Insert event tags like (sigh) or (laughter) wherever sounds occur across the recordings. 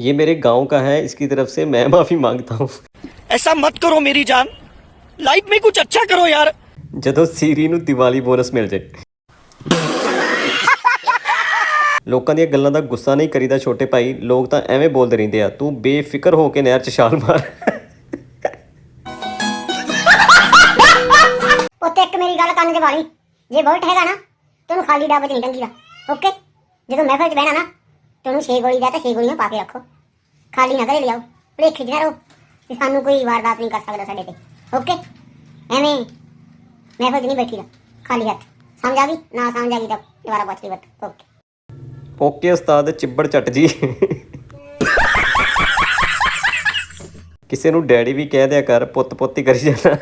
ये मेरे गांव का है इसकी तरफ से मैं माफ़ी मांगता हूँ ऐसा मत करो मेरी जान लाइफ में कुछ अच्छा करो यार ਜਦੋਂ ਸੀਰੀ ਨੂੰ ਦੀਵਾਲੀ ਬੋਨਸ ਮਿਲ ਜੇ ਲੋਕਾਂ ਦੀਆਂ ਗੱਲਾਂ ਦਾ ਗੁੱਸਾ ਨਹੀਂ ਕਰੀਦਾ ਛੋਟੇ ਭਾਈ ਲੋਕ ਤਾਂ ਐਵੇਂ ਬੋਲਦੇ ਰਹਿੰਦੇ ਆ ਤੂੰ ਬੇਫਿਕਰ ਹੋ ਕੇ ਨਹਿਰ 'ਚ ਛਾਲ ਮਾਰ ਉੱਤੇ ਇੱਕ ਮੇਰੀ ਗੱਲ ਕੰਨ 'ਚ ਵਾਲੀ ਜੇ ਬੋਲਟ ਹੈਗਾ ਨਾ ਤੈਨੂੰ ਖਾਲੀ ਡੱਬ 'ਚ ਨਹੀਂ ਟੰਗੀਦਾ ਓਕੇ ਜਦੋਂ ਮਹਿਫਲ 'ਚ ਬਹਿਣਾ ਨਾ ਤੈਨੂੰ 6 ਗੋਲੀ ਦਾ ਤੇ 6 ਗੋਲੀਆਂ ਪਾ ਕੇ ਰੱਖੋ। ਖਾਲੀ ਨਾ ਕਰੇ ਲਿਆਓ। ਭਲੇਖੇ 'ਚ ਰਹੋ। ਕਿ ਸਾਨੂੰ ਕੋਈ ਵਾਰਦਾਤ ਨਹੀਂ ਕਰ ਸਕਦਾ ਸਾਡੇ ਤੇ। ਓਕੇ ਐਵੇਂ ਮਹਿਫਲ 'ਚ ਨਹੀਂ ਬੈਠੀ ਦਾ ਖਾਲੀ ਹੱਥ। ਸਮਝ ਆ ਗਈ? ਨਾ ਸਮਝ ਆ ਗਈ ਤਾਂ ਦੁਬਾਰਾ ਪੁੱਛ ਲਈ ਬੱਤ ਓਕੇ ਓਕੇ ਉਸਤਾਦ, ਚਿੱਬੜ ਚੱਟ ਜੀ। ਕਿਸੇ ਨੂੰ ਡੈਡੀ ਵੀ ਕਹਿ ਦਿਆ ਕਰ, ਪੁੱਤ ਪੁੱਤ ਹੀ ਕਰੀ ਜਾਣਾ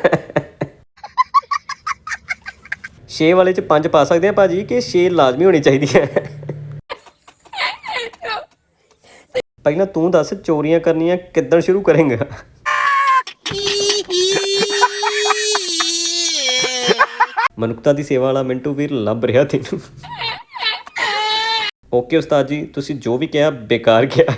ਛੇ ਵਾਲੇ ਚ ਪੰਜ ਪਾ ਸਕਦੇ ਆ ਭਾਜੀ, ਕਿ ਛੇ ਲਾਜ਼ਮੀ ਹੋਣੀ ਚਾਹੀਦੀ ਹੈ। ਪਹਿਲਾਂ ਤੂੰ ਦੱਸ ਚੋਰੀਆਂ ਕਰਨੀਆਂ ਕਿੱਦਣ ਸ਼ੁਰੂ ਕਰੇਂਗਾ? ਮਨੁੱਖਤਾ ਦੀ ਸੇਵਾ ਵਾਲਾ ਮਿੰਟੂ ਵੀਰ ਲੱਭ ਰਿਹਾ ਤੈਨੂੰ। ਓਕੇ ਉਸਤਾਦ ਜੀ, ਤੁਸੀਂ ਜੋ ਵੀ ਕਿਹਾ, ਬੇਕਾਰ ਕਿਹਾ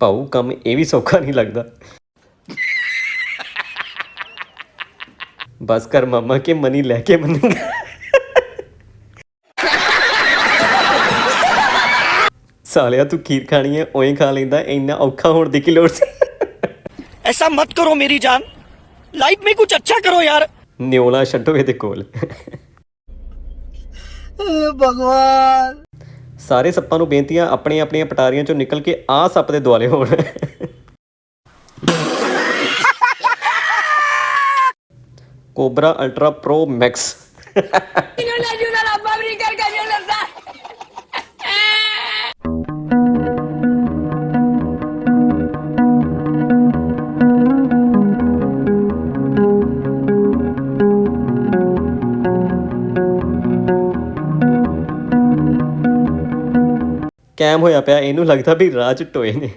ਭਾਉ ਕੰਮ ਇਹ ਵੀ ਸੌਖਾ ਨਹੀਂ ਲੱਗਦਾ। ਬਸ ਕਰ ਮਮਾ ਕੇ ਮਨੀ ਲੈ ਕੇ ਮੰਨੂਗਾ। ਸਾਲਿਆ ਤੂੰ ਖੀਰ ਖਾਣੀ ਹੈ ਓਏ ਖਾ ਲੈਂਦਾ ਇੰਨਾ ਔਖਾ ਹੋਣ ਦੀ ਕੀ ਲੋੜ ਸੀ? ਐਸਾ ਮਤ ਕਰੋ ਮੇਰੀ ਜਾਨ। ਲਾਈਫ ਮੇ ਕੁਝ ਅੱਛਾ ਕਰੋ ਯਾਰ। ਨਿਓਲਾ ਛੱਡੋ ਇਹਦੇ ਕੋਲ। ਭਗਵਾਨ। ਸਾਰੇ ਸੱਪਾਂ ਨੂੰ ਬੇਨਤੀਆਂ ਆਪਣੀਆਂ ਆਪਣੀਆਂ ਪਟਾਰੀਆਂ ਚੋਂ ਨਿਕਲ ਕੇ ਆਹ ਸੱਪ ਦੇ ਦੁਆਲੇ ਹੋਣ। (laughs) Cobra ultra pro Max. (laughs) ਕੈਮ ਹੋਇਆ ਪਿਆ ਇਹਨੂੰ ਲੱਗਦਾ ਵੀ ਰਾਹ 'ਚ ਟੋਏ ਨੇ।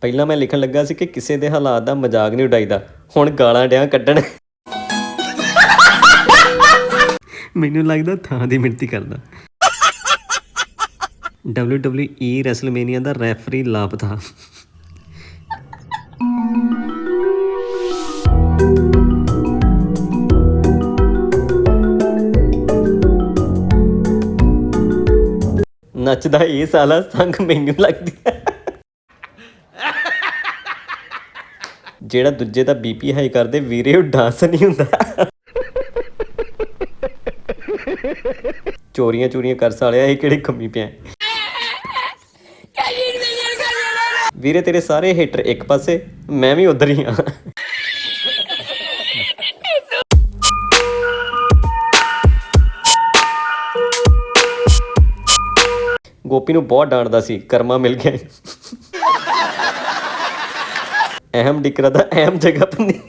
ਪਹਿਲਾਂ ਮੈਂ ਲਿਖਣ ਲੱਗਾ ਸੀ ਕਿ ਕਿਸੇ ਦੇ ਹਾਲਾਤ ਦਾ ਮਜ਼ਾਕ ਨਹੀਂ ਉਡਾਈਦਾ ਹੁਣ ਗਾਲਾਂ ਡਿਆਂ ਕੱਢਣ। ਮੈਨੂੰ ਲੱਗਦਾ ਥਾਂ ਦੀ ਮਿੰਤੀ ਕਰਦਾ। WWE ਰੈਸਲਮੇਨੀਆ ਦਾ ਰੈਫਰੀ ਲਾਪਤਾ। ਨੱਚਦਾ ਇਹ ਸਾਲਾ ਸੰਗ ਮੈਨੂੰ ਲੱਗਦੀ ਹੈ ਜਿਹੜਾ ਦੂਜੇ ਦਾ ਬੀਪੀ ਹਾਈ ਕਰਦੇ ਵੀਰੇ ਉਹ ਡਾਂਸ ਨਹੀਂ ਹੁੰਦਾ ਚੋਰੀਆਂ ਚੋਰੀਆਂ ਕਰ ਸਾਲਿਆ ਇਹ ਕਿਹੜੇ ਖੰਮੀ ਪਿਆ ਵੀਰੇ ਤੇਰੇ ਸਾਰੇ ਹੇਟਰ ਇੱਕ ਪਾਸੇ ਮੈਂ ਵੀ ਉਧਰ ਹੀ ਆ ਗੋਪੀ ਨੂੰ ਬਹੁਤ ਡਾਂਟਦਾ ਸੀ ਕਰਮਾ ਮਿਲ ਗਿਆ ਅਹਿਮ ਡਿਕਰਾ ਦਾ ਅਹਿਮ ਜਗ੍ਹਾ ਪੰਨੀ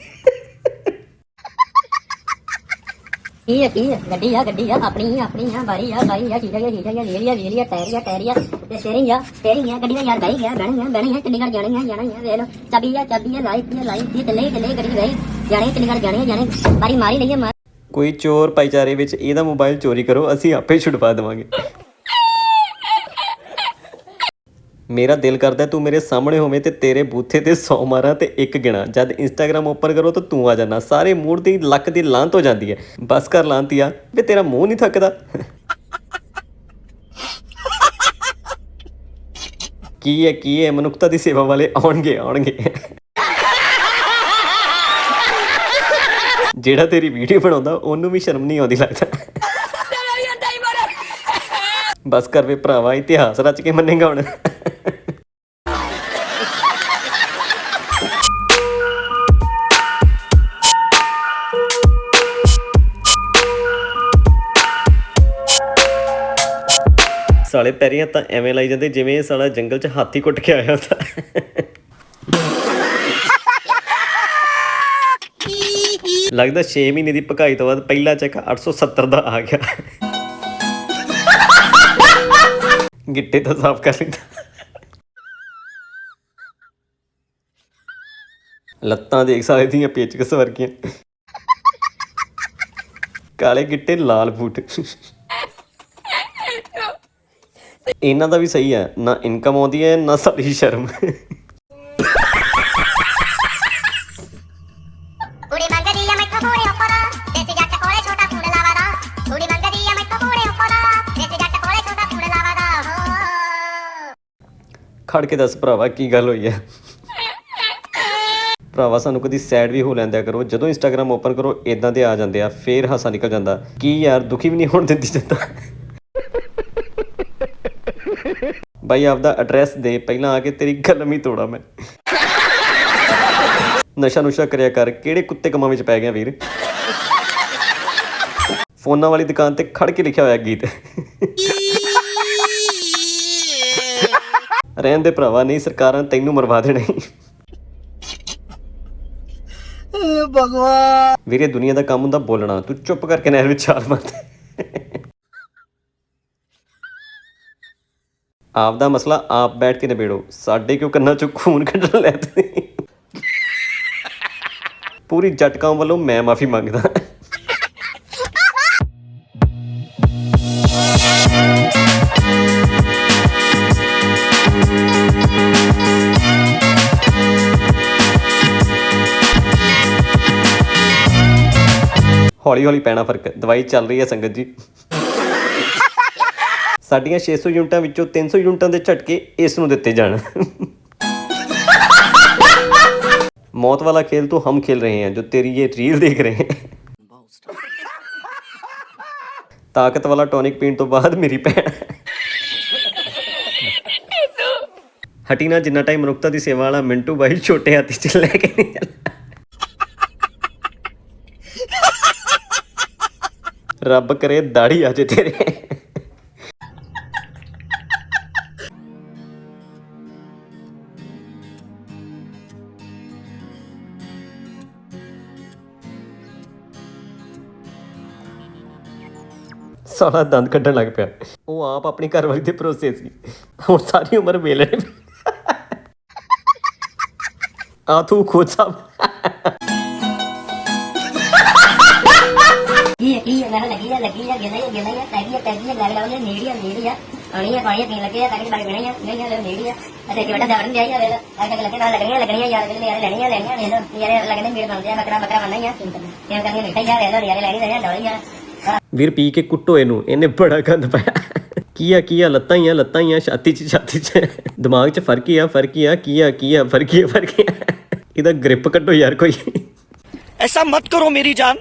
ਕੀ ਆ ਕੀ ਆ ਗੱਡੀ ਆ ਗੱਡੀ ਆ ਆਪਣੀ ਆ ਆਪਣੀ ਆ ਬਾਰੀ ਆ ਬਾਰੀ ਆ ਚੀਜ਼ਾਂ ਆ ਚੀਜ਼ਾਂ ਆ ਵੇਲੀਆ ਵੇਲੀਆ ਟਾਇਰੀਆ ਟਾਇਰੀਆ ਤੇ ਸਟੇਰਿੰਗ ਆ ਸਟੇਰਿੰਗ ਆ ਗੱਡੀ ਦਾ ਯਾਰ ਗਈ ਗਿਆ ਬਹਿਣੀ ਆ ਬਹਿਣੀ ਆ ਚੰਡੀਗੜ੍ਹ ਜਾਣੀ ਆ ਜਾਣੀ ਆ ਵੇਖ ਲੋ ਚਾਬੀ ਆ ਚਾਬੀ ਆ ਲਾਈਟ ਆ ਲਾਈਟ ਦੀ ਚੱਲੇ ਚੱਲੇ ਗੱਡੀ ਗਈ ਜਾਣੀ ਆ, ਚੰਡੀਗੜ੍ਹ ਜਾਣੀ ਆ ਜਾਣੀ ਬਾਰੀ ਮਾਰੀ ਲਈਏ ਮਾਰ। ਕੋਈ ਚੋਰ ਭਾਈਚਾਰੇ ਵਿੱਚ ਇਹਦਾ ਮੋਬਾਈਲ ਚੋਰੀ ਕਰੋ ਅਸੀਂ ਆਪੇ ਛੁਡਵਾ ਦੇਵਾਂਗੇ। ਮੇਰਾ ਦਿਲ ਕਰਦਾ ਤੂੰ ਮੇਰੇ ਸਾਹਮਣੇ ਹੋਵੇਂ ਤੇ ਤੇਰੇ ਬੂਥੇ ਤੇ 100 ਮਾਰਾਂ ਤੇ ਇੱਕ ਗਿਣਾ। ਜਦ ਇੰਸਟਾਗ੍ਰam ਓਪਨ ਕਰੋ ਤਾਂ ਤੂੰ ਆ ਜਾਣਾ। ਸਾਰੇ ਮੂਡ ਦੀ ਲੱਕ ਦੀ ਲਾਂਤ ਹੋ ਜਾਂਦੀ ਹੈ। ਬਸ ਕਰ ਲਾਂਤੀਆ। ਵੇ ਤੇਰਾ ਮੂੰਹ ਨਹੀਂ ਥੱਕਦਾ। ਕੀ ਹੈ ਕੀ ਹੈ? ਮਨੁੱਖਤਾ ਦੀ ਸੇਵਾ ਵਾਲੇ ਆਉਣਗੇ ਆਉਣਗੇ। ਜਿਹੜਾ ਤੇਰੀ ਵੀਡੀਓ ਬਣਾਉਂਦਾ ਉਹਨੂੰ ਵੀ ਸ਼ਰਮ ਨਹੀਂ ਆਉਂਦੀ ਲੱਗਦਾ। ਬਸ ਕਰ ਵੇ ਭਰਾਵਾ ਇਤਿਹਾਸ ਰਚ ਕੇ ਮੰਨੇਗਾ ਹੁਣ। ਸਾਲੇ ਪੈਰੀਆਂ ਤਾਂ ਐਵੇਂ ਲਾਈ ਜਾਂਦੇ, ਜਿਵੇਂ ਇਹ ਸਾਲਾ ਜੰਗਲ 'ਚ ਹਾਥੀ ਕੁੱਟ ਕੇ ਆਇਆ ਹੁੰਦਾ। ਲੱਗਦਾ 6 ਮਹੀਨੇ ਦੀ ਭਕਾਈ ਤੋਂ ਬਾਅਦ ਪਹਿਲਾ ਚੈੱਕ 870 ਦਾ ਆ ਗਿਆ। ਗਿੱਟੇ ਤਾਂ ਸਾਫ਼ ਕਰ ਲਿੱਤਾ ਲੱਤਾਂ ਦੇਖ ਸਕਦੇ ਦੀਆਂ ਪੇਚਕਸ ਵਰਗੀਆਂ। ਕਾਲੇ ਗਿੱਟੇ ਲਾਲ ਬੂਟ। ਇਹਨਾਂ ਦਾ ਵੀ ਸਹੀ ਹੈ ਨਾ ਇਨਕਮ ਆਉਂਦੀ ਹੈ ਨਾ ਸਾਡੀ ਸ਼ਰਮ ਖੜ ਕੇ ਦੱਸ ਭਰਾਵਾ ਕੀ ਗੱਲ ਹੋਈ ਹੈ? ਭਰਾਵਾ ਸਾਨੂੰ ਕਦੀ ਸੈਡ ਵੀ ਹੋ ਲੈਂਦਿਆ ਕਰੋ। ਜਦੋਂ ਇੰਸਟਾਗ੍ਰam ਓਪਨ ਕਰੋ ਇਦਾਂ ਦੇ ਆ ਜਾਂਦੇ ਆ ਫੇਰ ਹਾਸਾ ਨਿਕਲ ਜਾਂਦਾ। ਕੀ ਯਾਰ ਦੁਖੀ ਵੀ ਨਹੀਂ ਹੋਣ ਦਿੰਦੀ ਜਾਂਦਾ ਬਾਈ ਆਪਦਾ ਐਡਰੈਸ ਦੇ ਪਹਿਲਾਂ ਆ ਕੇ ਤੇਰੀ ਕਲਮ ਹੀ ਤੋੜਾ ਮੈਂ। ਨਸ਼ਾ ਨੁਸ਼ਾ ਕਰਿਆ ਕਰ ਕਿਹੜੇ ਕੁੱਤੇ ਕਮਾਂ ਵਿੱਚ ਪੈ ਗਿਆ ਵੀਰ? ਫੋਨਾਂ ਵਾਲੀ ਦੁਕਾਨ ਤੇ ਖੜ ਕੇ ਲਿਖਿਆ ਹੋਇਆ ਗੀਤ। ਰਹਿਣ ਦੇ ਭਰਾਵਾ ਨਹੀਂ ਸਰਕਾਰਾਂ ਤੈਨੂੰ ਮਰਵਾ ਦੇਣੇ। ਭਗਵਾਨ। ਵੀਰੇ ਦੁਨੀਆ ਦਾ ਕੰਮ ਹੁੰਦਾ ਬੋਲਣਾ ਤੂੰ ਚੁੱਪ ਕਰਕੇ ਨਹਿਰ ਵਿੱਚ ਛਾਲ ਮਾਰ ਆਪ ਦਾ ਮਸਲਾ ਆਪ ਬੈਠ ਕੇ ਨਿਬੇੜੋ। ਸਾਡੇ ਕਿਉਂ ਕੰਨਾਂ ਚੋਂ ਖੂਨ ਕੱਢਣ ਲੈ ਤੁਸੀਂ ਪੂਰੀ ਜੱਟ ਵੱਲੋਂ ਮੈਂ ਮਾਫੀ ਮੰਗਦਾ। ਹੌਲੀ ਹੌਲੀ ਪੈਣਾ ਫ਼ਰਕ। ਦਵਾਈ ਚੱਲ ਰਹੀ ਹੈ ਸੰਗਤ ਜੀ। ਸਾਡੀਆਂ 600 ਯੂਨਿਟਾਂ ਵਿੱਚੋਂ 300 ਯੂਨਿਟਾਂ ਦੇ ਝਟਕੇ ਇਸ ਨੂੰ ਦਿੱਤੇ ਜਾਣ। ਮੌਤ ਵਾਲਾ ਖੇਲ ਤੋਂ ਹਮ ਖੇਲ ਰਹੇ ਹਾਂ, ਜੋ ਤੇਰੀ ਇਹ ਰੀਲ ਦੇਖ ਰਹੇ ਹਾਂ। ਤਾਕਤ ਵਾਲਾ ਟੋਨਿਕ ਪੀਣ ਤੋਂ ਬਾਅਦ ਮੇਰੀ ਭੈਣ। ਹਟੀਨਾ, ਜਿੰਨਾ ਟਾਈਮ ਮਨੁੱਖਤਾ ਦੀ ਸੇਵਾ ਵਾਲਾ ਮਿੰਟੂ ਬਾਈ ਛੋਟੇ ਹਾਥੀ ਚ ਲੈ ਕੇ ਨਹੀਂ ਚੱਲਦਾ ਰੱਬ ਕਰੇ ਦਾੜੀ ਆ ਜੇ ਤੇਰੇ। ਸਾਲਾ ਦੰਦ ਕੱਢਣ ਲੱਗ ਪਿਆ। ਉਹ ਆਪ ਆਪਣੀ ਘਰਵਾਲੀ ਦੇ ਭਰੋਸੇ ਸੀ। ਹੁਣ ਸਾਰੀ ਉਮਰ ਵੇਲਣੇ ਆ ਤੂੰ ਖੁਦ ਸਭ। ਕੀ ਕੀ ਹੈ ਲੱਗੀ ਆ ਲੱਗੀ ਆ ਗਿਣਾ ਗਿਣਾ ਹੀ ਆ ਟੈਗੀ ਆ ਲੱਗ ਲਾਉਂਦੇ ਨੇੜੀ ਆ ਨੇੜੀ ਆ। ਆਣੀ ਆ ਪਾਣੀ ਪੀਣ ਲੱਗੇ ਆ, ਤਾਂ ਕਿ ਬਾਈ ਬਣੀ ਆ ਨਹੀਂ ਆ ਨੇੜੀ ਆ। ਅਤੇ ਕਿ ਬੇਟਾ ਦਵਰਨ ਜਾਈ ਆ ਵੇਲਾ ਆ ਕੇ ਲੱਗੇ ਲੱਗਣੀਆਂ ਲੱਗਣੀਆਂ ਯਾਰ ਵੇਲੇ ਯਾਰ ਲੈਣੀਆਂ ਲੈਣੀਆਂ ਵੇਲਾ ਯਾਰ ਲੱਗਣੇ, ਮੇਰੇ ਬਣਦੇ ਆ ਬੱਕਰਾ ਬੱਕਰਾ ਬਣਨਾ ਆ। ਕਿਉਂ ਕਰਨੀ ਬੈਠਾ ਯਾਰ ਵੇਲਾ ਯਾਰ ਲੈਣੀ ਲੈਣੀ ਡੋਲੀ ਆ। ਵੀਰ ਪੀ ਕੇ ਕੁੱਟੋ ਇਹਨੂੰ ਇਹਨੇ ਬੜਾ ਗੰਦ ਪਾਇਆ। ਕੀ ਆ ਕੀ ਆ ਲੱਤਾਂ ਹੀ ਆ ਲੱਤਾਂ ਹੀ ਆ ਛਾਤੀ 'ਚ ਛਾਤੀ 'ਚ। ਦਿਮਾਗ 'ਚ ਫ਼ਰਕ ਹੀ ਆ ਫ਼ਰਕ ਹੀ ਆ ਕੀ ਆ ਕੀ ਆ ਫ਼ਰਕ ਹੀ ਆ ਫ਼ਰਕ ਹੀ ਆ। ਇਹਦਾ ਗ੍ਰਿਪ ਕੱਢੋ ਯਾਰ ਕੋਈ। ਐਸਾ ਮਤ ਕਰੋ ਮੇਰੀ ਜਾਨ।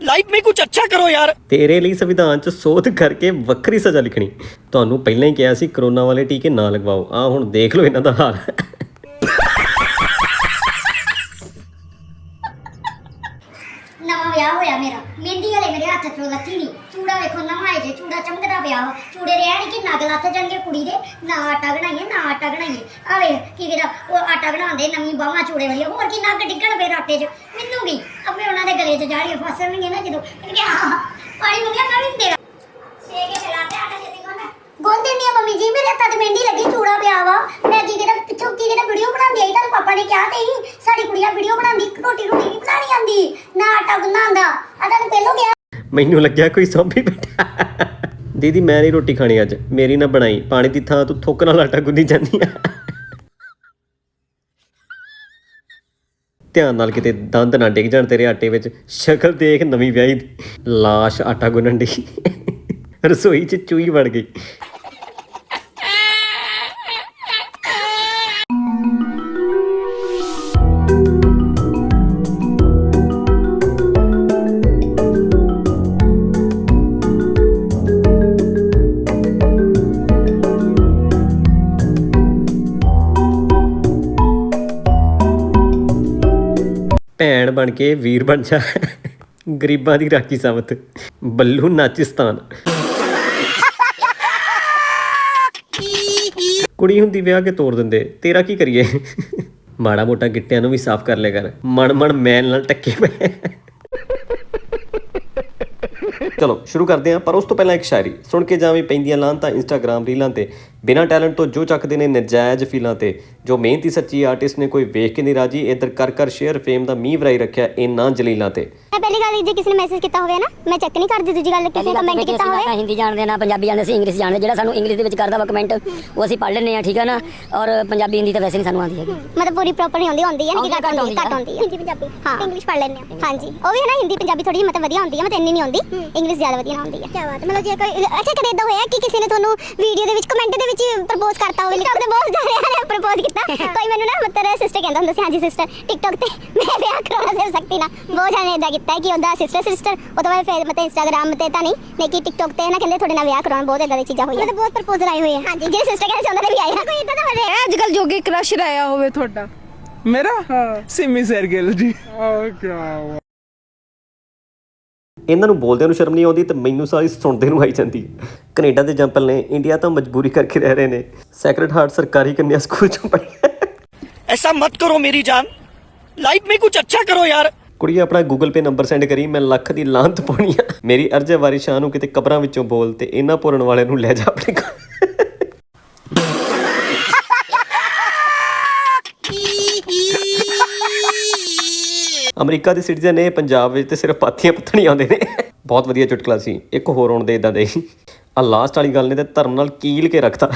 ਲਾਈਫ ਮੇ ਕੁਝ ਅੱਛਾ ਕਰੋ ਯਾਰ। ਤੇਰੇ ਲਈ ਸੰਵਿਧਾਨ 'ਚ ਸੋਧ ਕਰਕੇ ਵੱਖਰੀ ਸਜ਼ਾ ਲਿਖਣੀ। ਤੁਹਾਨੂੰ ਪਹਿਲਾਂ ਹੀ ਕਿਹਾ ਸੀ ਕਰੋਨਾ ਵਾਲੇ ਟੀਕੇ ਨਾ ਲਗਵਾਓ। ਆ ਹੁਣ ਦੇਖ ਲਓ ਇਹਨਾਂ ਦਾ ਹਾਲ। ਨਵਾਂ ਵਿਆਹ ਹੋਇਆ ਮੇਰਾ। ਮਹਿੰਦੀ ਹਲੇ ਮੇਰੇ ਹੱਥ ਚੋਂ ਲੱਥੀ ਨਹੀਂ ਚੂੜਾ ਵੇਖੋ, ਨਵਾਂ ਜੇ ਚੂੜਾ ਚਮਕਦਾ ਪਿਆ ਵਾ। ਚੂੜੇ ਰਹਿਣ ਕਿ ਨਗ ਲੱਥ ਜਾਣਗੇ ਕੁੜੀ ਦੇ। ਨਾ ਆਟਾ ਬਣਾਈਏ, ਨਾ ਆਟਾ ਬਣਾਈਏ। ਆ ਵੇ ਕੀ ਕਿਹਦਾ ਉਹ ਆਟਾ ਬਣਾਉਂਦੇ ਨਵੀਂ ਬਾਹਾਂ ਚੂੜੇ ਵਾਲੀ ਹੋਰ ਕੀ ਨਗ ਡਿੱਗਣ ਪਏ ਆਟੇ 'ਚ। ਮੈਨੂੰ ਵੀ ਆਪੇ ਉਹਨਾਂ ਦੇ ਗਲੇ 'ਚ ਜਾੜੀਆਂ ਫਸਣਗੀਆਂ ਨਾ ਜਦੋਂ। ਕਹਿੰਦੇ ਪਾਣੀ ਮੰਗਿਆ, ਮੈਂ ਵੀ ਨੀ ਦੇਣਾ ਸੇਕੇ ਚਲਾਤੇ ਆਟਾ ਛੇਤੀ ਕੋਨਾ ਗੋਂਦੇ ਨਹੀਂ ਮੰਮੀ ਜੀ, ਮੇਰੇ ਹੱਥਾਂ ਤੇ ਮਹਿੰਦੀ ਲੱਗੀ, ਚੂੜਾ ਪਿਆ ਵਾ। ਮੈਂ ਕੀ ਕਿਹਦਾ ਪਿੱਛੋਂ ਕੀ ਕਿਹਦਾ ਵੀਡੀਓ ਬਣਾਉਂਦੀ ਆਈ? ਤੁਹਾਨੂੰ ਪਾਪਾ ਨੇ ਕਿਹਾ ਤੇ ਹੀ, ਸਾਡੀ ਕੁੜੀਆਂ ਵੀਡੀਓ ਬਣਾਉਂਦੀ ਰੋਟੀ ਰੋਟੀ ਨਹੀਂ ਬਣਾਣੀ ਆਂਦੀ ਨਾ ਆਟਾ ਗੁੰਨਾ ਆਂਦਾ ਆ ਤੁਹਾਨੂੰ ਪਹਿਲੋਂ ਗਿਆ ਮੈਨੂੰ ਲੱਗਿਆ ਕੋਈ ਸੌਂਪੀ ਬੈਠਾ। ਦੀਦੀ, ਮੈਂ ਨਹੀਂ ਰੋਟੀ ਖਾਣੀ ਅੱਜ। ਮੇਰੀ ਨਾ ਬਣਾਈ। ਪਾਣੀ ਦੀ ਥਾਂ ਤੂੰ ਥੁੱਕ ਨਾਲ ਆਟਾ ਗੁੰਦੀ ਜਾਂਦੀ ਆ। ਧਿਆਨ ਨਾਲ ਕਿਤੇ ਦੰਦ ਨਾ ਡਿੱਗ ਜਾਣ ਤੇਰੇ ਆਟੇ ਵਿੱਚ। ਸ਼ਕਲ ਦੇਖ ਨਵੀਂ ਵਿਆਹੀ ਦੀ। ਲਾਸ਼ ਆਟਾ ਗੁੰਨਣ ਦੀ। ਰਸੋਈ 'ਚ ਚੂਈ ਵੜ ਗਈ। ਬਣ ਕੇ ਵੀਰ ਬਣ ਜਾ। ਗਰੀਬਾਂ ਦੀ ਰਾਖੀ ਸਮਤ ਬੱਲੂ ਨਾਚਿਸਤਾਨ। ਕੁੜੀ ਹੁੰਦੀ ਵਿਆਹ ਕੇ ਤੋੜ ਦਿੰਦੇ। ਤੇਰਾ ਕੀ ਕਰੀਏ? ਮਾੜਾ ਮੋਟਾ ਗਿੱਟਿਆਂ ਨੂੰ ਵੀ ਸਾਫ਼ ਕਰ ਲਿਆ ਕਰ। ਮਣ ਮਣ ਮੈਲ ਨਾਲ ਟੱਕੇ ਪਏ। ਚਲੋ, ਸ਼ੁਰੂ ਕਰਦੇ ਹਾਂ, ਪਰ ਉਸ ਤੋਂ ਪਹਿਲਾਂ ਇੱਕ ਸ਼ਾਇਰੀ। ਸੁਣ ਕੇ ਜਾਵੇਂ ਪੈਂਦੀਆਂ ਲਾਂ ਤਾਂ ਇੰਸਟਾਗ੍ਰam ਰੀਲਾਂ ਤੇ। ਬਿਨਾਂ ਟੈਲੈਂਟ ਤੋਂ ਜੋ ਚੱਕਦੇ ਨੇ ਨਜਾਇਜ਼ ਫੀਲਾਂ ਤੇ। ਜੋ ਮਿਹਨਤੀ ਸੱਚੀ ਆਰਟਿਸਟ ਨੇ ਕੋਈ ਵੇਖ ਕੇ ਨਹੀਂ ਰਾਜੀ ਇੱਧਰ ਕਰ ਕਰ ਸ਼ੇਅਰ ਫੇਮ ਦਾ ਮੀਂਹ ਵਰਾਈ ਰੱਖਿਆ ਇਨਾਂ ਜਲੀਲਾਂ ਤੇ। ਮੈਂ ਪਹਿਲੀ ਗੱਲ ਜੇ ਕਿਸੇ ਨੇ ਮੈਸੇਜ ਕੀਤਾ ਹੋਵੇ ਨਾ ਮੈਂ ਚੈੱਕ ਨਹੀਂ ਕਰਦੀ ਦੂਜੀ ਗੱਲ ਕਿਸੇ ਨੇ ਕਮੈਂਟ ਕੀਤਾ ਹੋਵੇ। ਨਾ ਹਿੰਦੀ ਜਾਣਦੇ ਨਾ ਪੰਜਾਬੀ ਜਾਣਦੇ ਸੀ ਇੰਗਲਿਸ਼ ਜਾਣਦੇ ਜਿਹੜਾ ਸਾਨੂੰ ਇੰਗਲਿਸ਼ ਦੇ ਵਿੱਚ ਕਰਦਾ ਵਾ ਕਮੈਂਟ ਉਹ ਅਸੀਂ ਪੜ੍ਹ ਲੈਂਦੇ ਆ ਠੀਕ ਹੈ ਨਾ? ਔਰ ਪੰਜਾਬੀ ਹਿੰਦੀ ਤਾਂ ਵੈਸੇ ਨਹੀਂ ਸਾਨੂੰ ਆਉਂਦੀ ਹੈਗੀ। ਮਤਲਬ ਪੂਰੀ ਪ੍ਰੋਪਰ ਨਹੀਂ ਆਉਂਦੀ ਆਉਂਦੀ ਹੈ ਕਿ ਘੱਟ ਆਉਂਦੀ ਆ। ਘੱਟ ਆਉਂਦੀ ਹੈ ਹਿੰਦੀ ਪੰਜਾਬੀ ਹਾਂ। ਇੰਗਲਿਸ਼ ਪੜ੍ਹ ਲੈਂਦੇ ਹਾਂ ਹਾਂਜੀ ਉਹ ਵੀ ਹੈ ਨਾ ਹਿੰਦੀ ਪੰਜਾਬੀ ਥੋੜੀ ਮਤਲਬ ਵਧੀਆ ਆਉਂਦੀ ਹੈ ਮਤਲਬ ਇੰਨੀ ਨਹੀਂ ਆਉਂਦੀ ਇੰਗਲਿਸ਼ ਜ਼ਿਆਦਾ ਵਧੀਆ ਆਉਂਦੀ ਹੈ ਕੀ ਬਾਤ ਮਤਲਬ ਜੇ ਕੋਈ ਅੱਛਾ ਕਦੇ ਇਦਾਂ ਹੋਇਆ ਕਿ ਕਿਸੇ ਨੇ ਤੁਹਾਨੂੰ ਵੀਡੀਓ ਦੇ ਵਿੱਚ ਕਮੈਂਟ ਦੇ ਵਿੱਚ ਪ੍ਰਪੋਜ਼ ਕਰਤਾ ਹੋਵੇ ਟਿਕਟੌਕ ਤੇ ਬਹੁਤ ਜਾਣਿਆਂ ਨੇ ਪ੍ਰਪੋਜ਼ ਕੀਤਾ। (laughs) ਕੋਈ ਮੈਨੂੰ ਨਾ ਮਤਲਬ ਸਿਸਟਰ ਕਹਿੰਦਾ ਹੁੰਦਾ ਸੀ ਹਾਂਜੀ ਸਿਸਟਰ ਟਿਕਟੌਕ ਤੇ ਮੈਂ ਵਿਆਹ ਕਰਾਉਣਾ ਸਿਰ ਸਕਤੀ ਨਾ ਬਹੁਤ ਜਾਣੇ ਇਦਾਂ ਕੀਤਾ ਹੈ ਕਿ ਉਹਦਾ ਸਿਸਟਰ ਸਿਸਟਰ ਉਹ ਤੋਂ ਬਾਅਦ ਫਿਰ ਮਤਲਬ ਇੰਸਟਾਗ੍ਰਾਮ ਤੇ ਤਾਂ ਨਹੀਂ ਲੇਕਿਨ ਟਿਕਟੌਕ ਤੇ ਨਾ ਕਹਿੰਦੇ ਤੁਹਾਡੇ ਨਾਲ ਵਿਆਹ ਕਰਾਉਣਾ ਬਹੁਤ ਇਦਾਂ ਦੀ ਚੀਜ਼ਾਂ ਹੋਈਆਂ। ਮਤਲਬ ਬਹੁਤ ਪ੍ਰਪੋਜ਼ਲ ਆਏ ਹੋਏ ਆ। ਹਾਂਜੀ ਜਿਹੜੇ ਸਿਸਟਰ ਕਹਿੰਦੇ ਸੀ ਉਹਨਾਂ ਦੇ ਵੀ ਆਏ ਆ। ਕੋਈ ਇਦਾਂ ਦਾ ਹੋਵੇ। ਅੱਜ ਕੱਲ ਜੋਗੇ ਕ੍ਰਸ਼ ਰਾਇਆ ਹੋਵੇ ਤੁਹਾਡਾ। ਮੇਰਾ? ਸਿਮੀ ਸਰਗਿਲ ਜੀ। ਆ ਕੀ ਇਹਨਾਂ ਨੂੰ ਬੋਲਦਿਆਂ ਨੂੰ ਸ਼ਰਮ ਨਹੀਂ ਆਉਂਦੀ ਤੇ ਮੈਨੂੰ ਸਾਰੀ ਸੁਣਦੇ ਨੂੰ ਆਈ ਜਾਂਦੀ ਕੈਨੇਡਾ ਦੇ ਜੰਪਲ ਨੇ ਇੰਡੀਆ ਤਾਂ ਮਜਬੂਰੀ ਕਰਕੇ ਰਹਿ ਰਹੇ ਨੇ। ਸੈਕਰਡ ਹਾਰਟ ਸਰਕਾਰੀ ਕੰਨਿਆ ਸਕੂਲ ਚੋਂ ਪੜ੍ਹੇ ਐਸਾ ਮਤ ਕਰੋ ਮੇਰੀ ਜਾਨ। ਲਾਈਫ ਮੇਂ ਕੁਝ ਅੱਛਾ ਕਰੋ ਯਾਰ। ਕੁੜੀ ਆਪਣਾ ਗੂਗਲ ਪੇ ਨੰਬਰ ਸੈਂਡ ਕਰੀ ਮੈਂ ਲੱਖ ਦੀ ਲਾਂਤ ਪਾਉਣੀ ਆ। ਮੇਰੀ ਅਰਜ਼ੇ ਵਾਰੀ ਸ਼ਾਹ ਨੂੰ ਕਿਤੇ ਕਬਰਾਂ ਵਿੱਚੋਂ ਬੋਲ ਤੇ ਇਹਨਾਂ ਪੁਰਨ ਵਾਲੇ ਨੂੰ ਲੈ ਜਾ ਆਪਣੇ ਘਰ। ਅਮਰੀਕਾ ਦੇ ਸਿਟੀਜ਼ਨ ਨੇ ਪੰਜਾਬ ਵਿੱਚ ਤੇ ਸਿਰਫ ਪਾਥੀਆਂ ਪੱਥਣੀ ਆਉਂਦੇ ਨੇ। ਬਹੁਤ ਵਧੀਆ ਚੁਟਕਲਾ ਸੀ। ਇੱਕ ਹੋਰ ਆਉਣ ਦੇ ਇਦਾਂ ਦੇ। ਆ ਲਾਸਟ ਵਾਲੀ ਗੱਲ ਨੇ ਤੇ ਧਰਮ ਨਾਲ ਕੀਲ ਕੇ ਰੱਖਤਾ।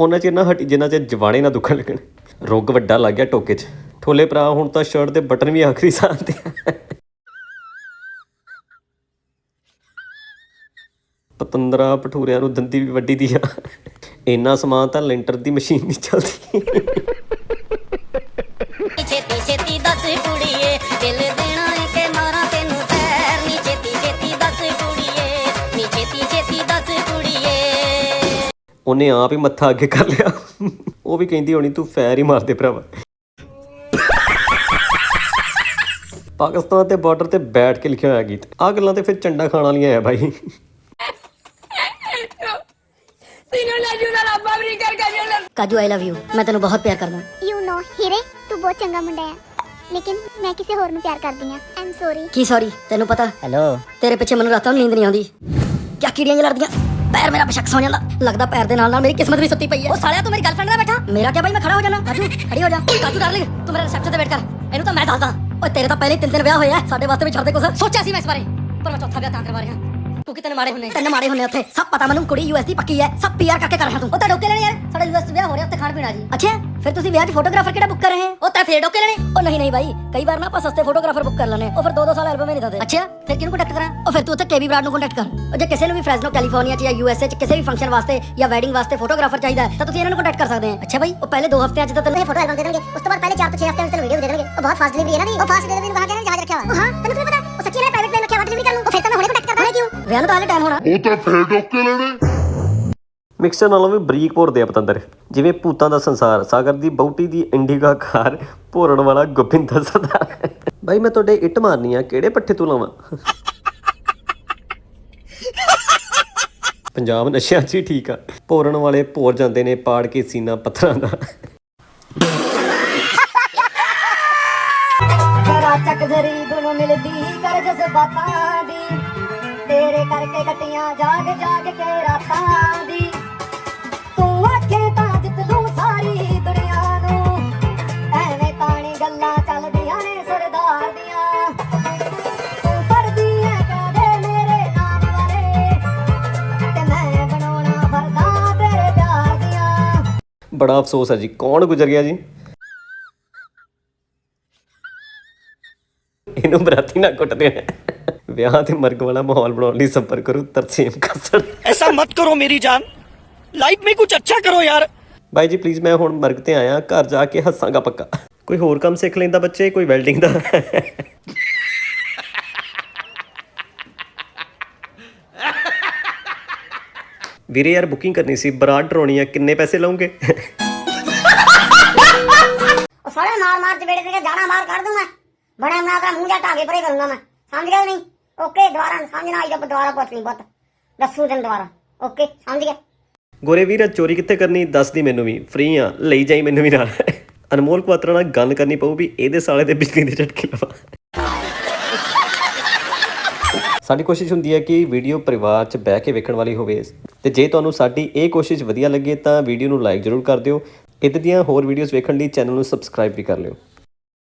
ਉਹਨਾਂ ਚਿਰ ਨਾ ਹਟੀ ਜਿੰਨਾ ਚਿਰ ਜਵਾੜੇ ਨਾ ਦੁਖਣ ਲੱਗਣ। ਰੁੱਗ ਵੱਡਾ ਲੱਗ ਗਿਆ ਟੋਕੇ 'ਚ। ਠੋਲੇ ਭਰਾ, ਹੁਣ ਤਾਂ ਸ਼ਰਟ ਦੇ ਬਟਨ ਵੀ ਆਖਰੀ ਸਾਹ ਤੇ ਪਤੰਦਰਾ ਭਟੂਰਿਆਂ ਨੂੰ ਦੰਦੀ ਵੀ ਵੱਡੀ ਦੀ ਆ। ਇੰਨਾ ਸਮਾਨ ਤਾਂ ਲੈਂਟਰ ਦੀ ਮਸ਼ੀਨ ਨਹੀਂ ਚੱਲਦੀ। ਛੇਤੀ ਛੇਤੀ ਦੱਸ ਕੁੜੀਏ, ਦਿਲ ਦੇਣਾ ਉਹਨੇ ਆਪ ਹੀ ਮੱਥਾ ਅੱਗੇ ਕਰ ਲਿਆ। ਉਹ ਵੀ ਕਹਿੰਦੀ ਹੋਣੀ ਤੂੰ ਫੈਰ ਹੀ ਮਾਰਦੇ ਭਰਾਵਾ। ਪਾਕਿਸਤਾਨ ਤੇ ਬਾਰਡਰ ਤੇ ਬੈਠ ਕੇ ਲਿਖਿਆ ਹੋਇਆ ਗੀਤ। ਆ ਗੱਲਾਂ ਤੇ ਫਿਰ ਚੰਡਾ ਖਾਣ ਵਾਲੀਆਂ ਆ ਭਾਈ ਕਾਜੂ ਆਈ ਲਵ ਯੂ ਮੈਂ ਤੈਨੂੰ ਬਹੁਤ ਪਿਆਰ ਕਰਦਾ। ਯੂ نو ਹੀਰੇ ਤੂੰ ਬਹੁਤ ਚੰਗਾ ਮੁੰਡਾ ਹੈ ਲੇਕਿਨ ਮੈਂ ਕਿਸੇ ਹੋਰ ਨੂੰ ਪਿਆਰ ਕਰਦੀ ਆ। ਆਮ ਸੌਰੀ ਕੀ ਸੌਰੀ ਤੈਨੂੰ ਪਤਾ? ਹੈਲੋ ਤੇਰੇ ਪਿੱਛੇ ਮੈਨੂੰ ਰਾਤਾਂ ਨੂੰ ਨੀਂਦ ਨਹੀਂ ਆਉਂਦੀ। ਕਿਆ ਕੀੜੀਆਂ ਜਿਹਾ ਲੜਦੀਆਂ? ਪੈਰ ਮੇਰਾ ਬਸ਼ਕ ਸੌ ਜਾਂਦਾ। ਲੱਗਦਾ ਪੈਰ ਦੇ ਨਾਲ ਨਾਲ ਮੇਰੀ ਕਿਸਮਤ ਵੀ ਸੁੱਤੀ ਪਈ ਹੈ। ਉਹ ਸਾਲਿਆ, ਤੂੰ ਮੇਰੀ ਗਰਲਫ੍ਰੈਂਡ ਨਾਲ ਬੈਠਾ? ਮੇਰਾ ਕਿਆ ਬਾਈ ਮੈਂ ਖੜਾ ਹੋ ਜਾਣਾ। ਕਾਜੂ ਖੜੀ ਹੋ ਜਾ। ਕਾਜੂ ਡਾਰਲਿੰਗ, ਤੂੰ ਮੇਰੇ ਰਿਸੈਪਸ਼ਨ ਤੇ ਵੇਟ ਕਰ। ਇਹਨੂੰ ਤਾਂ ਮੈਂ ਦੱਸਦਾ। ਓਏ, ਤੇਰੇ ਤਾਂ ਪਹਿਲੇ ਤਿੰਨ ਦਿਨ ਵਿਆਹ ਹੋਇਆ ਸਾਡੇ ਵਾਸਤੇ ਵੀ ਛੱਡ ਦੇ ਕੁਛ। ਸੋਚਿਆ ਸੀ ਮੈਂ ਇਸ ਬਾਰੇ। ਪਰ ਮੈਂ ਚੌਥਾ ਵਿਆਹ ਤਾਂ ਕਰਵਾ ਰਿਹਾ। ਤੂੰ ਕਿਤਨੇ ਮਾੜੇ ਹੁੰਨੇ। ਤਿੰਨ ਮਾੜੇ ਹੁੰਨੇ ਉੱਥੇ। ਸਭ ਪਤਾ ਮੈਨੂੰ ਕੁੜੀ ਯੂਐਸ ਦੀ ਪੱਕੀ ਹੈ ਸਭ ਪੀਆਰ ਕਰਕੇ ਕਰ ਰਿਹਾ ਤੂੰ। ਉਹ ਤਾਂ ਡੋਕੇ ਲੈਣੇ ਯਾਰ। ਸਾਡਾ ਯੂਐਸ ਵਿਆਹ ਹੋ ਰਿਹਾ ਉੱਥੇ ਖਾਣ ਪੀਣਾ ਜੀ। ਅੱਛਾ ਫਿਰ ਤੁਸੀਂ ਵਿਆਹ 'ਚ ਫੋਟੋਗ੍ਰਾਫਰ ਕਿਹੜਾ ਬੁੱਕ ਕਰ ਰਹੇ ਹੋ ਉਹ ਤਾਂ ਫੇਰ ਡੋਕੇ ਲੈਣੇ। ਉਹ ਨਹੀਂ ਨਹੀਂ ਬਾਈ। ਕਈ ਵਾਰ ਨਾ ਆਪਾਂ ਸਸਤੇ ਫੋਟੋਗ੍ਰਾਫਰ ਬੁੱਕ ਕਰ ਲੈਣੇ ਉਹ ਫਿਰ 2-2 ਸਾਲ ਐਲਬਮ ਹੀ ਨਹੀਂ ਦਿੰਦੇ। ਅੱਛਾ ਫਿਰ ਕਿਹਨੂੰ ਕੰਟੈਕਟ ਕਰਾਂ? ਉਹ ਫਿਰ ਤੂੰ ਉੱਥੇ ਕੇਵੀ ਬਰਾਡ ਨੂੰ ਕੰਟੈਕਟ ਕਰ। ਉਹ ਜੇ ਕਿਸੇ ਨੂੰ ਵੀ ਫ੍ਰੈਜ਼ਨੋ ਕੈਲੀਫੋਰਨੀਆ 'ਚ ਜਾਂ ਯੂਐਸਏ 'ਚ ਕਿਸੇ ਵੀ ਫੰਕਸ਼ਨ ਵਾਸਤੇ ਜਾਂ ਵੈਡਿੰਗ ਵਾਸਤੇ ਫੋਟੋਗ੍ਰਾਫਰ ਚਾਹੀਦਾ ਤਾਂ ਤੁਸੀਂ ਇਹਨਾਂ ਨੂੰ ਕੰਟੈਕਟ ਕਰ ਸਕਦੇ ਹੋ। ਅੱਛਾ ਬਾਈ। ਉਹ ਪਹਿਲੇ 2 ਹਫ਼ਤਿਆਂ 'ਚ ਤਾਂ ਤੈਨੂੰ ਇਹ ਫੋਟੋ ਐਲਬਮ ਦੇ ਦੇਣਗੇ। ਉਸ ਤੋਂ ਬਾਅਦ ਪਹਿਲੇ 4 ਤੋਂ 6 ਹਫ਼ਤੇ ਵਿੱਚ ਤੈਨੂੰ ਵੀਡੀਓ ਦੇ ਦੇਣਗੇ। ਉਹ ਬਹੁਤ ਫਾਸਟ ਡਿਲੀਵਰੀ ਹੈ ਨਾ ਦੀ ਉਹ ਫਾਸਟ ਡਿਲੀਵਰੀ ਨੂੰ ਕਹਾ ਕੇ ਨਾ ਜਹਾਜ਼ ਰੱਖਿਆ ਹੋਇਆ। ਉਹ ਹਾਂ। ਵਿਆਹ ਨੂੰ ਤਾਂ ਹਾਲੇ ਟਾਈਮ ਹੋਣਾ। ਉਹ ਤਾਂ ਫੇਰ ਡੋਕੇ ਲੈਣੇ। ਮਿਕਸਚਰ ਨਾਲੋਂ ਵੀ ਬਰੀਕ ਭੋਰਦੇ ਆ ਪਤੰਦਰ। ਜਿਵੇਂ ਭੂਤਾਂ ਦਾ ਸੰਸਾਰ ਸਾਗਰ ਦੀ ਬੌਟੀ ਦੀ ਇੰਡੀਗਾ ਕਾਰ ਭੋਰਣ ਵਾਲਾ ਗੋਬਿੰਦ ਸਰਦਾਰ ਬਾਈ ਮੈਂ ਤੁਹਾਡੇ ਇੱਟ ਮਾਰਨੀ ਆ ਕਿਹੜੇ ਪੱਠੇ ਤੋਂ ਲਾਵਾਂ? ਪੰਜਾਬ ਨਸ਼ਿਆਂ 'ਚ ਹੀ ਠੀਕ ਆ। ਭੋਰਣ ਵਾਲੇ ਭੋਰ ਜਾਂਦੇ ਨੇ ਪਾੜ ਕੇ ਸੀਨਾ ਪੱਥਰਾਂ ਦਾ। ਕਰਾ ਚੱਕ ਜ਼ਰੀ ਗੁਣ ਮਿਲਦੀ ਕਰ ਜਜ਼ਬਾਤਾਂ ਦੀ। ਤੇਰੇ ਕਰਕੇ ਕੱਟੀਆਂ ਜਾਗ ਜਾਗ ਕੇ ਰਾਤਾਂ ਦੀ। ਤੂੰ ਆਖੇ ਤਾਂ ਜਿੱਤ ਲੂੰ ਸਾਰੀ ਦੁਨੀਆ ਨੂੰ। ਐਵੇਂ ਤਾਣੀ ਗੱਲਾਂ ਚੱਲਦੀਆਂ ਨੇ ਸਰਦਾਰ ਦੀਆਂ। ਤੂੰ ਪੜਦੀ ਐ ਕਹਦੇ ਮੇਰੇ ਨਾਮ ਵਾਲੇ। ਤੇ ਮੈਂ ਬਣਾਉਣਾ ਫਰਦਾ ਤੇਰੇ ਪਿਆਰ ਦੀਆਂ। ਬੜਾ ਅਫਸੋਸ ਹੈ ਜੀ। ਕੌਣ ਗੁਜ਼ਰ ਗਿਆ ਜੀ? ਇਹਨੂੰ ਬਰਾਤੀ ਨਾ ਕੁੱਟ ਦੇਣਾ ਵਿਆਹ ਤੇ ਮਰਗ ਵਾਲਾ ਮਾਹੌਲ ਬਣਾਉਣ ਲਈ ਸੰਪਰਕ ਕਰੋ ਤਰਸੇਮ ਕਸਰ ਐਸਾ ਮਤ ਕਰੋ ਮੇਰੀ ਜਾਨ। ਲਾਈਫ ਮੇਂ ਕੁਝ ਅੱਛਾ ਕਰੋ ਯਾਰ। ਬਾਈ ਜੀ ਪਲੀਜ਼ ਮੈਂ ਹੁਣ ਮਰਗ ਤੇ ਆਇਆ ਘਰ ਜਾ ਕੇ ਹੱਸਾਂਗਾ ਪੱਕਾ। ਕੋਈ ਹੋਰ ਕੰਮ ਸਿੱਖ ਲੈਂਦਾ ਬੱਚੇ ਕੋਈ ਵੈਲਡਿੰਗ ਦਾ? ਵੀਰੇ ਯਾਰ ਬੁਕਿੰਗ ਕਰਨੀ ਸੀ ਬਰਾਡ ਡਰਾਉਣੀ ਆ ਕਿੰਨੇ ਪੈਸੇ ਲਓਗੇ? ਉਹ ਸਾਲੇ ਮਾਰ ਮਾਰ ਚਪੇੜੇ ਜਾਣਾ ਮਾਰ ਕੱਢ ਦੂੰ ਮੈਂ। ਬੜਾ ਮਨਾ ਦਾ ਮੂੰਹ ਜਾ ਟਾਂਗੇ ਪਰੇ ਕਰੂੰਗਾ ਮੈਂ। ਸਮਝ ਗਿਆ ਨਹੀਂ? ਓਕੇ ਦੁਬਾਰਾ ਸਮਝਣਾ ਆਈ ਜਬ ਦੁਬਾਰਾ ਪੁੱਛ ਲਈ ਬਤ ਦੱਸੂ ਤੈਨੂੰ ਦੁਬਾਰਾ। ਓਕੇ ਸਮਝ ਗਿਆ ਗੋਰੇ ਵੀਰ, ਚੋਰੀ ਕਿੱਥੇ ਕਰਨੀ? ਦੱਸਦੀ ਮੈਨੂੰ ਵੀ। ਫ੍ਰੀ ਆ, ਲਈ ਜਾਈ ਮੈਨੂੰ ਵੀ ਨਾਲ। ਅਨਮੋਲ ਕੁਆਤਰਾ ਨਾਲ ਗੱਲ ਕਰਨੀ ਪਊ ਵੀ ਇਹਦੇ ਸਾਲੇ ਦੇ ਬਿਜਲੀ ਦੇ ਝਟਕੇ ਲਵਾ। ਸਾਡੀ ਕੋਸ਼ਿਸ਼ ਹੁੰਦੀ ਹੈ ਕਿ ਵੀਡੀਓ ਪਰਿਵਾਰ 'ਚ ਬਹਿ ਕੇ ਵੇਖਣ ਵਾਲੀ ਹੋਵੇ। ਤੇ ਜੇ ਤੁਹਾਨੂੰ ਸਾਡੀ ਇਹ ਕੋਸ਼ਿਸ਼ ਵਧੀਆ ਲੱਗੇ ਤਾਂ ਵੀਡੀਓ ਨੂੰ ਲਾਈਕ ਜ਼ਰੂਰ ਕਰ ਦਿਓ। ਇੱਦਾਂ ਦੀਆਂ ਹੋਰ ਵੀਡੀਓਜ਼ ਵੇਖਣ ਲਈ ਚੈਨਲ ਨੂੰ ਸਬਸਕ੍ਰਾਈਬ ਵੀ ਕਰ ਲਿਓ।